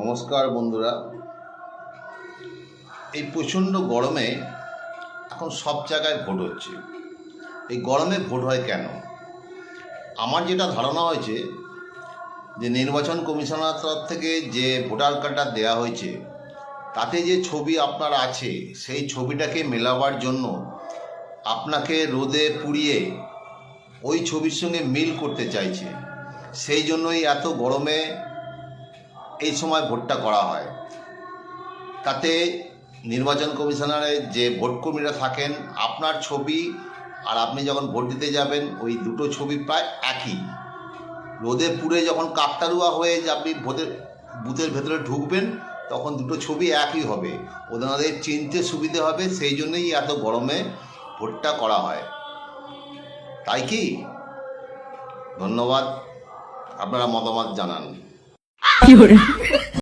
নমস্কার বন্ধুরা। এই প্রচণ্ড গরমে এখন সব জায়গায় ভোট হচ্ছে। এই গরমে ভোট হয় কেন? আমার যেটা ধারণা হয়েছে যে নির্বাচন কমিশনার তরফ থেকে যে ভোটার কার্ডটা দেওয়া হয়েছে, তাতে যে ছবি আপনার আছে, সেই ছবিটাকে মেলাবার জন্য আপনাকে রোদে পুড়িয়ে ওই ছবির সঙ্গে মিল করতে চাইছে। সেই জন্যই এত গরমে এই সময় ভোটটা করা হয়। তাতে নির্বাচন কমিশনারের যে ভোট কর্মীরা থাকেন, আপনার ছবি আর আপনি যখন ভোট দিতে যাবেন, ওই দুটো ছবি প্রায় একই। রোদে পুড়ে যখন কাকতারুয়া হয়ে যে আপনি ভোটের বুথের ভেতরে ঢুকবেন, তখন দুটো ছবি একই হবে। ওনাদের চিনতে সুবিধে হবে, সেই জন্যই এত গরমে ভোটটা করা হয়। তাই কি? ধন্যবাদ। আপনারা মতামত জানান। 有人，